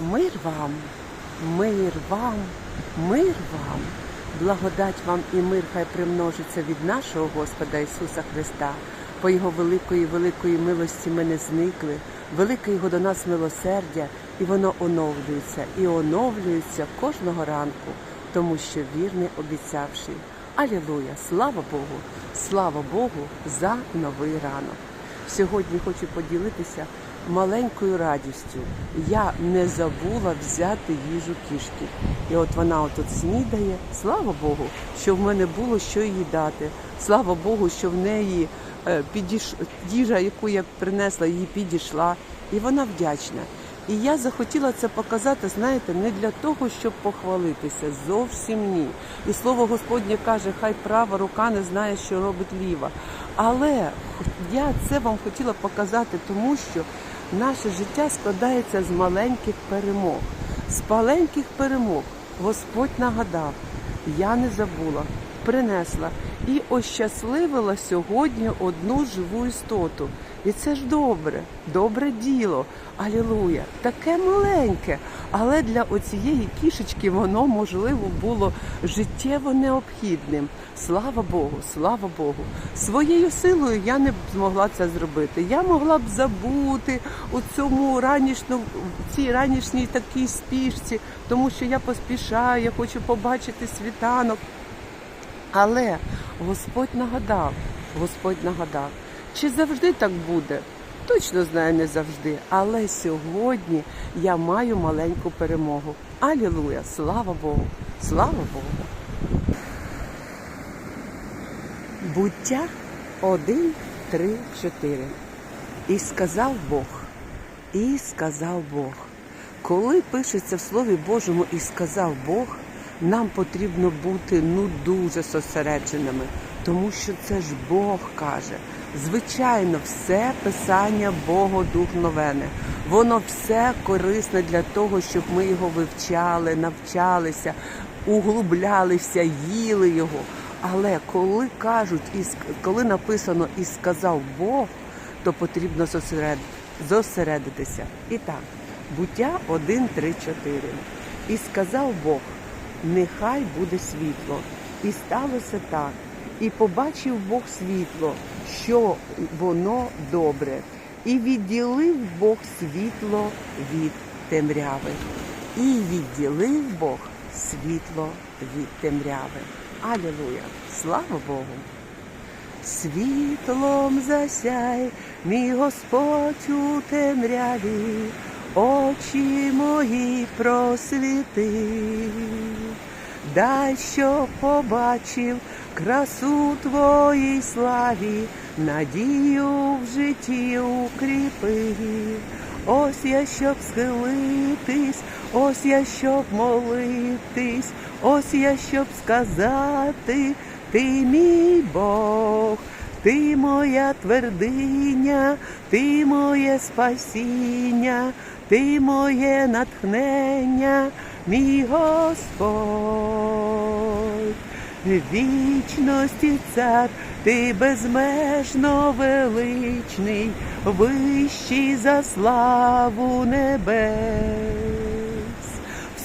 Мир вам, мир вам, мир вам, благодать вам і мир хай примножиться від нашого Господа Ісуса Христа. По Його великої, великої милості ми не зникли, велике Його до нас милосердя, і воно оновлюється, і оновлюється кожного ранку, тому що вірний обіцявший. Алілуя! Слава Богу! Слава Богу за новий ранок! Сьогодні хочу поділитися маленькою радістю. Я не забула взяти їжу кішки. І от вона отут снідає. Слава Богу, що в мене було що їй дати. Слава Богу, що в неї е, підіш... їжа, яку я принесла, їй підійшла, і вона вдячна. І я захотіла це показати, знаєте, не для того, щоб похвалитися, зовсім ні. І слово Господнє каже, хай права рука не знає, що робить ліва. Але я це вам хотіла показати, тому що наше життя складається з маленьких перемог. З маленьких перемог Господь нагадав, я не забула, принесла і ощасливила сьогодні одну живу істоту. І це ж добре, добре діло. Алілуя. Таке маленьке. Але для оцієї кішечки воно, можливо, було життєво необхідним. Слава Богу, слава Богу. Своєю силою я не змогла це зробити. Я могла б забути у цьому ранішньому, цій ранішній такій спішці, тому що я поспішаю, я хочу побачити світанок. Але Господь нагадав, Господь нагадав, чи завжди так буде? Точно знаю, не завжди. Але сьогодні я маю маленьку перемогу. Алілуя! Слава Богу! Слава Богу! Буття 1, 3, 4. І сказав Бог, і сказав Бог. Коли пишеться в Слові Божому і сказав Бог, нам потрібно бути ну дуже зосередженими, тому що це ж Бог каже. Звичайно, все писання Богодухновене. Воно все корисне для того, щоб ми його вивчали, навчалися, углублялися, їли його. Але коли кажуть, коли написано і сказав Бог, то потрібно зосеред- зосередитися. І так, буття 1, 3, 4. І сказав Бог, нехай буде світло. І сталося так. І побачив Бог світло, що воно добре, і відділив Бог світло від темряви. І відділив Бог світло від темряви. Алілуя! Слава Богу! Світлом засяй, мій Господь у темряві, очі мої просвіти, дай, що побачив красу твоїй славі, надію в житті укріпи. Ось я щоб схилитись, ось я щоб молитись, ось я щоб сказати, ти мій Бог, ти моя твердиня, ти моє спасіння, ти моє натхнення, мій Господь. Вічності цар, ти безмежно величний, вищий за славу небес.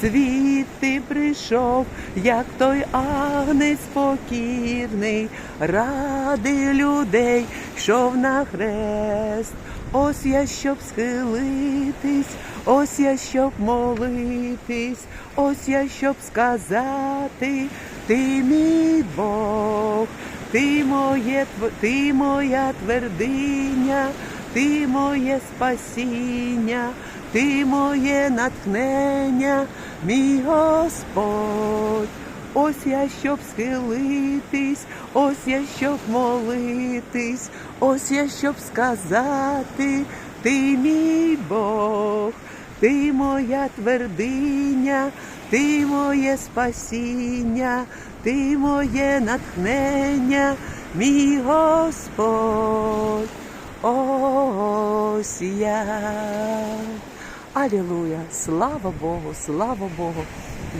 Світ ти прийшов, як той агнець покірний, ради людей йшов на хрест. Ось я щоб схилитись, ось я щоб молитись, ось я щоб сказати, ти мій Бог, ти моє ти моя твердиня, ти моє спасіння, ти моє натхнення, мій Господь. Ось я щоб схилитись, ось я щоб молитись, ось я щоб сказати, ти мій Бог, ти моя твердиня, ти моє спасіння, ти моє натхнення, мій Господь. Ось я. Алілуя! Слава Богу, слава Богу!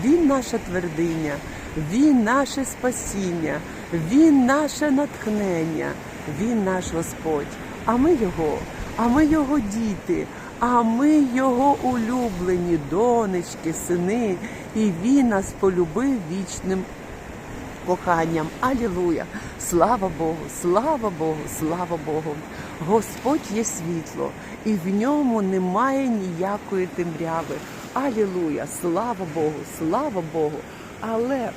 Він наша твердиня, Він наше спасіння, Він наше натхнення, Він наш Господь. А ми Його, а ми Його діти, а ми його улюблені донечки, сини, і він нас полюбив вічним коханням. Алілуя! Слава Богу, слава Богу, слава Богу! Господь є світло, і в ньому немає ніякої темряви. Алілуя! Слава Богу, слава Богу! Але е,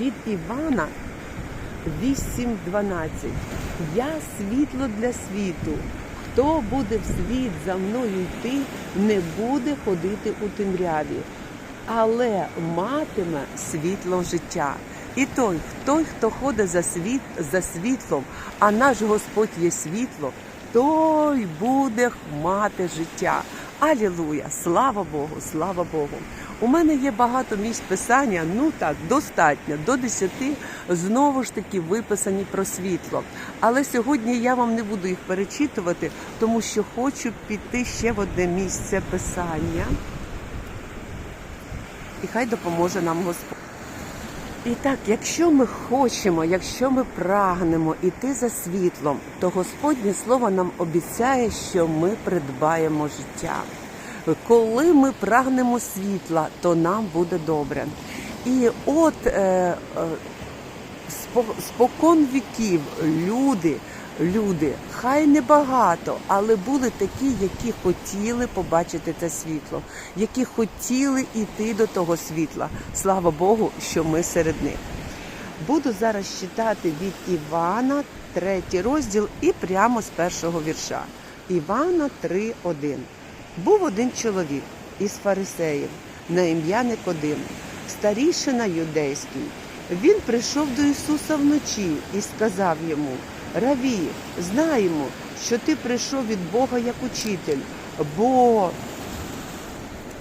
від Івана 8.12. Я світло для світу. Хто буде в світ за мною йти, не буде ходити у темряві, але матиме світло життя. І той, той, хто ходить за, світ, за світлом, а наш Господь є світло, той буде мати життя. Алілуя! Слава Богу, слава Богу! У мене є багато місць писання, ну так, достатньо, до 10, знову ж таки виписані про світло. Але сьогодні я вам не буду їх перечитувати, тому що хочу піти ще в одне місце писання. І хай допоможе нам Господь. І так, якщо ми хочемо, якщо ми прагнемо іти за світлом, то Господнє Слово нам обіцяє, що ми придбаємо життя. Коли ми прагнемо світла, то нам буде добре. І от е, е, спокон віків люди, люди, хай не багато, але були такі, які хотіли побачити це світло, які хотіли йти до того світла. Слава Богу, що ми серед них. Буду зараз читати від Івана, третій розділ, і прямо з першого вірша. Івана 3.1. Був один чоловік із фарисеїв на ім'я Никодим, старішина юдейський. Він прийшов до Ісуса вночі і сказав йому: Раві, знаємо, що ти прийшов від Бога як учитель, бо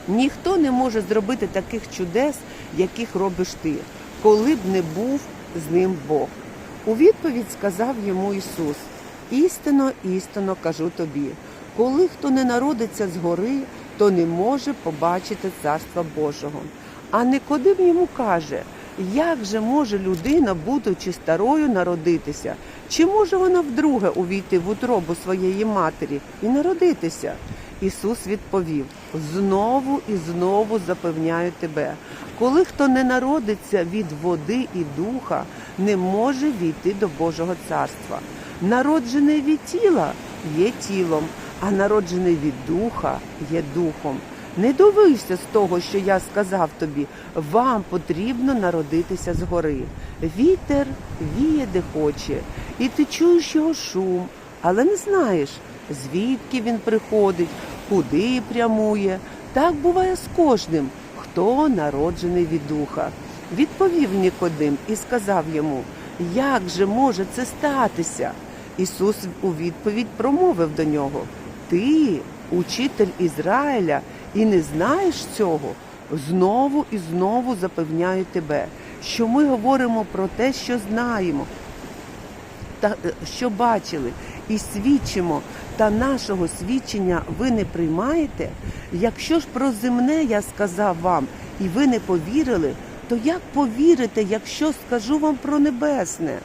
ніхто не може зробити таких чудес, яких робиш ти, коли б не був з ним Бог. У відповідь сказав йому Ісус: Істинно, істинно кажу тобі, коли хто не народиться згори, то не може побачити Царства Божого. А Никодим йому каже, як же може людина, будучи старою, народитися? Чи може вона вдруге увійти в утробу своєї матері і народитися? Ісус відповів: знову і знову запевняю тебе, коли хто не народиться від води і духа, не може війти до Божого царства. Народжений від тіла є тілом, а народжений від духа є духом. Не дивися з того, що я сказав тобі, вам потрібно народитися згори. Вітер віє де хоче, і ти чуєш його шум, але не знаєш, звідки він приходить, куди прямує. Так буває з кожним, хто народжений від духа. Відповів Нікодим і сказав йому, як же може це статися? Ісус у відповідь промовив до нього: Ти, учитель Ізраїля, і не знаєш цього? Знову і знову запевняю тебе, що ми говоримо про те, що знаємо, та е, що бачили, і свідчимо, та нашого свідчення ви не приймаєте. Якщо ж про земне я сказав вам, і ви не повірили, то як повірите, якщо скажу вам про небесне?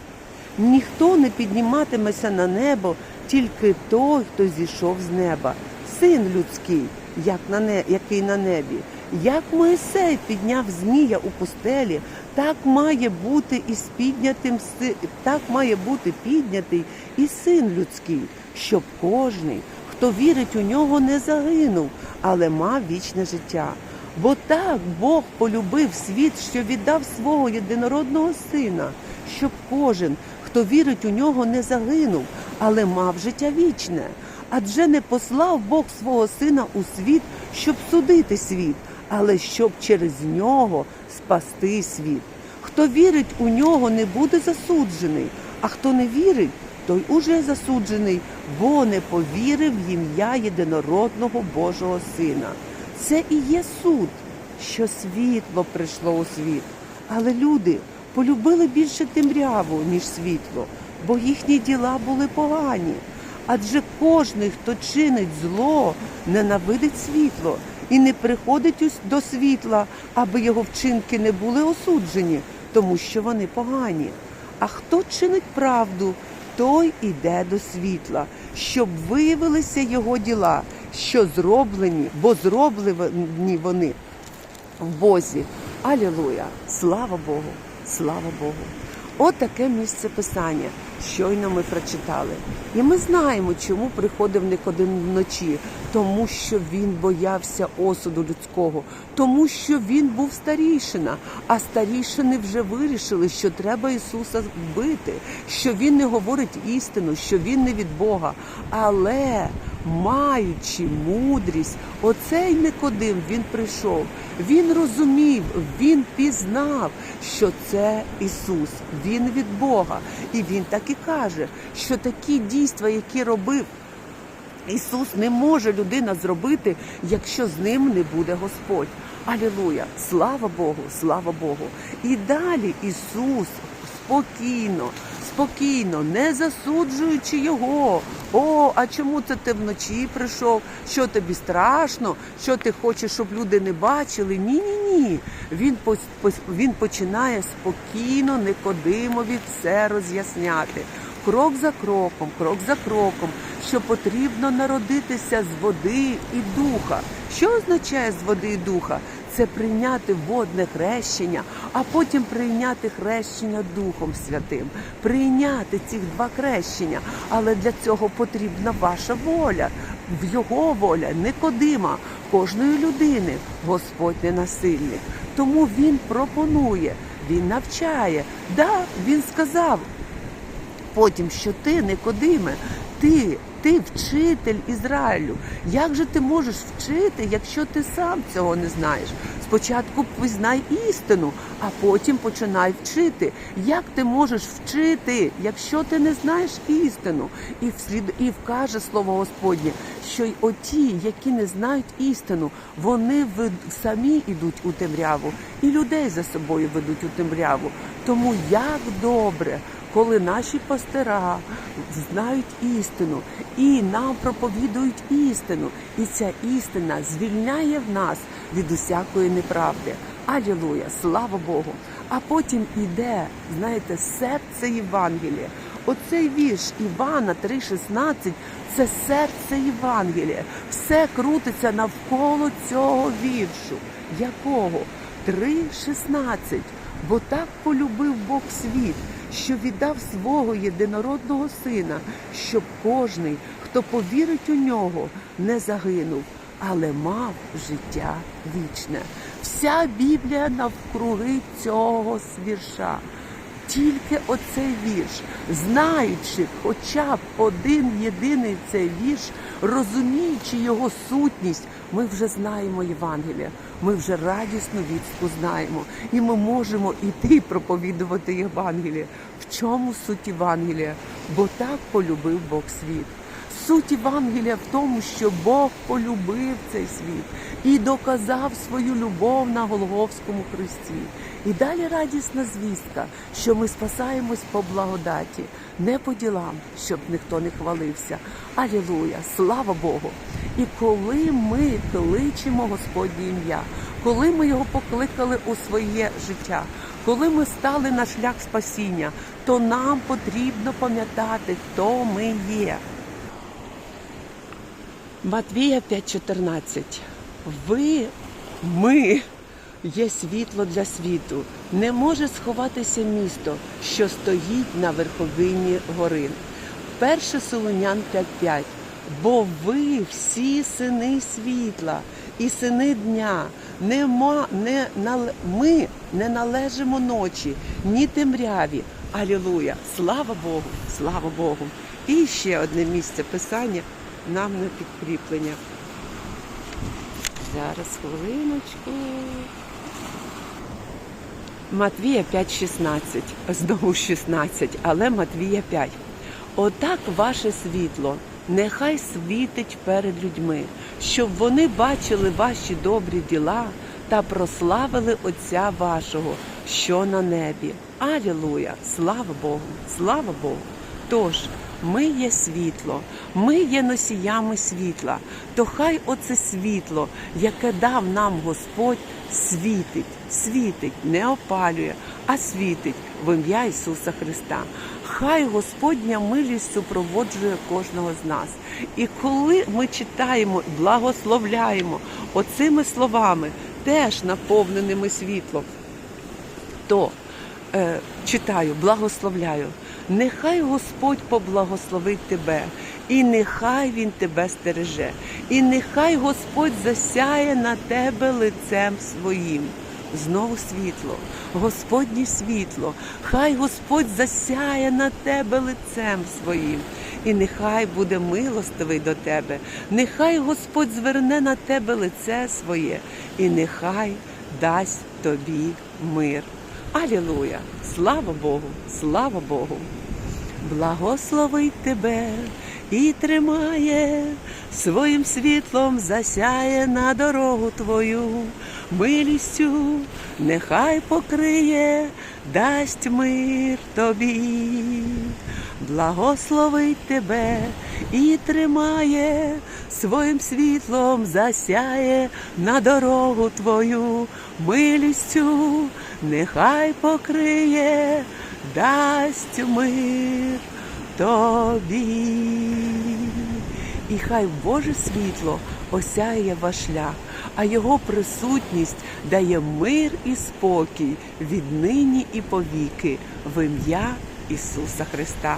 Ніхто не підніматиметься на небо, тільки той, хто зійшов з неба, син людський, як на не, який на небі. Як Моїсей підняв змія у пустелі, так має бути і з піднятим си- так має бути піднятий і син людський, щоб кожний, хто вірить у нього, не загинув, але мав вічне життя. Бо так Бог полюбив світ, що віддав свого єдинородного сина, щоб кожен, хто вірить у нього, не загинув, але мав життя вічне. Адже не послав Бог свого сина у світ, щоб судити світ, але щоб через нього спасти світ. Хто вірить у нього, не буде засуджений, а хто не вірить, той уже засуджений, бо не повірив в ім'я єдинородного Божого Сина. Це і є суд, що світло прийшло у світ. Але люди полюбили більше темряву, ніж світло, бо їхні діла були погані. Адже кожний, хто чинить зло, ненавидить світло і не приходить до світла, аби його вчинки не були осуджені, тому що вони погані. А хто чинить правду, той іде до світла, щоб виявилися його діла, що зроблені, бо зроблені вони в Бозі. Алілуя! Слава Богу! Слава Богу! От таке місце писання. Щойно ми прочитали. І ми знаємо, чому приходив Никодим вночі, тому що він боявся осуду людського, тому що він був старішина, а старішини вже вирішили, що треба Ісуса вбити, що він не говорить істину, що він не від Бога. Але маючи мудрість, оцей Никодим він прийшов. Він розумів, він пізнав, що це Ісус, Він від Бога. І він так і каже, що такі дійства, які робив Ісус, не може людина зробити, якщо з ним не буде Господь. Алілуя! Слава Богу, слава Богу! І далі Ісус спокійно, спокійно, не засуджуючи його. О, а чому це ти вночі прийшов? Що тобі страшно? Що ти хочеш, щоб люди не бачили? Ні, ні, ні. Він він починає спокійно, Никодимові все роз'ясняти. Крок за кроком, крок за кроком, що потрібно народитися з води і духа. Що означає з води і духа? Це прийняти водне хрещення, а потім прийняти хрещення Духом Святим, прийняти ці два хрещення. Але для цього потрібна ваша воля, в його воля, Никодима, кожної людини. Господь не насильник. Тому він пропонує, він навчає. Да, він сказав, потім, що ти, Никодиме, ти, ти вчитель Ізраїлю. Як же ти можеш вчити, якщо ти сам цього не знаєш? Спочатку пізнай істину, а потім починай вчити. Як ти можеш вчити, якщо ти не знаєш істину? І вслід і вкаже слово Господнє, що й оті, які не знають істину, вони самі йдуть у темряву, і людей за собою ведуть у темряву. Тому як добре, коли наші пастира знають істину і нам проповідують істину, і ця істина звільняє в нас від усякої неправди. Алілуя, слава Богу! А потім іде, знаєте, серце Євангелія. Оцей вірш Івана 3,16 – це серце Євангелія. Все крутиться навколо цього віршу. Якого? 3,16. Бо так полюбив Бог світ, що віддав свого єдинородного сина, щоб кожний, хто повірить у нього, не загинув, але мав життя вічне. Вся Біблія навкруги цього вірша. Тільки оцей вірш, знаючи хоча б один єдиний цей вірш, розуміючи його сутність, ми вже знаємо Євангелія, ми вже радісну вістку знаємо, і ми можемо іти проповідувати Євангеліє. В чому суть Євангелія? Бо так полюбив Бог світ. Суть Євангелія в тому, що Бог полюбив цей світ і доказав свою любов на Голговському хресті. І далі радісна звістка, що ми спасаємось по благодаті, не по ділам, щоб ніхто не хвалився. Алілуя! Слава Богу! І коли ми кличемо Господнє ім'я, коли ми його покликали у своє життя, коли ми стали на шлях спасіння, то нам потрібно пам'ятати, хто ми є. Матвія 5,14. Ви, ми є світло для світу. Не може сховатися місто, що стоїть на верховині гори. Перше Солонян 5,5. Бо ви всі сини світла і сини дня. Нема, не, ми не належимо ночі, ні темряві. Алілуя! Слава Богу! Слава Богу! І ще одне місце писання нам на підкріплення. Зараз хвилиночку. Матвія 5,16. Знову 16, але Матвія 5. Отак ваше світло нехай світить перед людьми, щоб вони бачили ваші добрі діла та прославили Отця вашого, що на небі. Алілуя! Слава Богу! Слава Богу! Тож, ми є світло, ми є носіями світла. То хай оце світло, яке дав нам Господь, світить, світить, не опалює, а світить в ім'я Ісуса Христа. Хай Господня милість супроводжує кожного з нас. І коли ми читаємо, благословляємо оцими словами, теж наповненими світлом, то е, читаю, благословляю. Нехай Господь поблагословить тебе, і нехай Він тебе стереже, і нехай Господь засяє на тебе лицем своїм. Знову світло, Господнє світло, хай Господь засяє на тебе лицем своїм, і нехай буде милостивий до тебе, нехай Господь зверне на тебе лице своє, і нехай дасть тобі мир. Алілуя! Слава Богу! Слава Богу! Благословить тебе і тримає, своїм світлом засяє на дорогу твою, милістю нехай покриє, дасть мир тобі, благословить тебе і тримає, своїм світлом засяє на дорогу твою, милістю нехай покриє, дасть мир тобі. І хай Боже світло осяє ваш шлях, а Його присутність дає мир і спокій віднині і повіки в ім'я Ісуса Христа.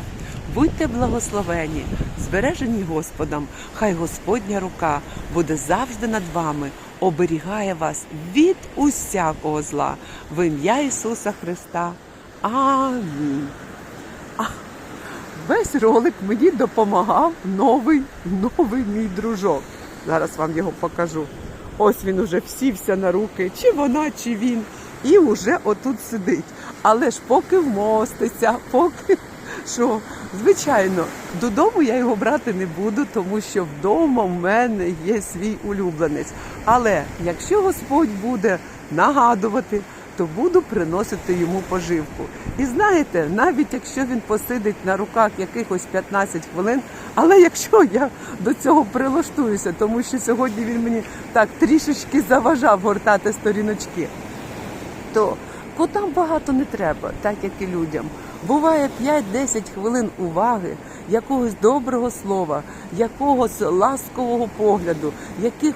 Будьте благословені, збережені Господом, хай Господня рука буде завжди над вами, оберігає вас від усякого зла в ім'я Ісуса Христа. Амінь. Весь ролик мені допомагав новий, новий мій дружок. Зараз вам його покажу. Ось він уже всівся на руки, чи вона, чи він, і вже отут сидить. Але ж поки вмоститься, поки що, звичайно, додому я його брати не буду, тому що вдома в мене є свій улюбленець. Але якщо Господь буде нагадувати, то буду приносити йому поживку. І знаєте, навіть якщо він посидить на руках якихось 15 хвилин, але якщо я до цього прилаштуюся, тому що сьогодні він мені так трішечки заважав гортати сторіночки, то котам багато не треба, так як і людям. Буває 5-10 хвилин уваги, якогось доброго слова, якогось ласкового погляду, яких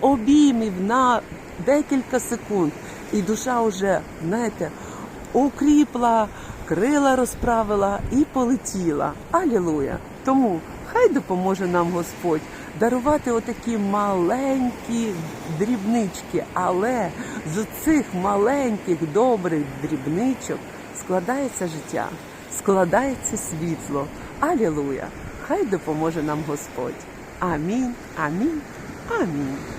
обіймів на декілька секунд. І душа вже, знаєте, укріпла, крила розправила і полетіла. Алілуя! Тому хай допоможе нам Господь дарувати отакі маленькі дрібнички, але з цих маленьких добрих дрібничок складається життя, складається світло. Алілуя! Хай допоможе нам Господь. Амінь, амінь, амінь.